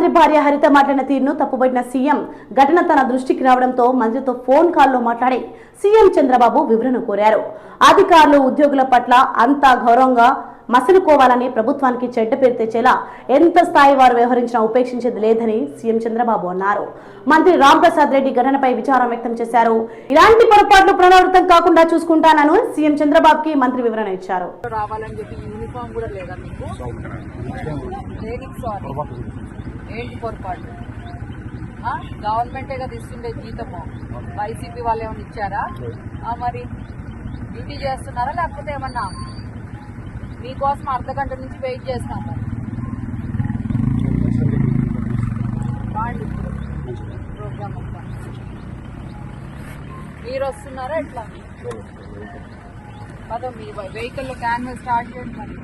మంత్రి భార్య హరిత మాట్లాడిన తీరును తప్పుబడిన సీఎం ఘటన తన దృష్టికి రావడంతో మంత్రితో ఫోన్ కాల్లో మాట్లాడి సీఎం చంద్రబాబు వివరణ కోరారు. అధికారులు ఉద్యోగుల పట్ల అంతా గౌరవంగా మసలుకోవాలని ప్రభుత్వానికి చెడ్డ పేరు తెచ్చేలా ఎంత స్థాయి వారు వ్యవహరించినా ఉపేక్షించేది లేదని సీఎం చంద్రబాబు అన్నారు. మంత్రి రాంప్రసాద్ రెడ్డి ఘటనపై విచారం వ్యక్తం చేశారు. ఇలాంటి పొరపాట్లు పునరావృతం కాకుండా చూసుకుంటానని సీఎం చంద్రబాబుకి మంత్రి వివరణ ఇచ్చారు. రావాలని చెప్పి యూనిఫామ్ కూడా లేదా మీకు? ఏంటి పొరపాటు? గవర్నమెంటే కదా ఇస్తుండే జీతము. వైసీపీ వాళ్ళు ఏమైనా ఇచ్చారా? మరి డ్యూటీ చేస్తున్నారా లేకపోతే ఏమన్నా మీకోసం అర్ధ గంట నుంచి వెయిట్ చేస్తాం మరి. ప్రోగ్రామ్ అంతా మీరు వస్తున్నారా ఎట్లా? పదో మీ వెహికల్లో క్యాన్వల్ స్టార్ట్ చేయండి మరి.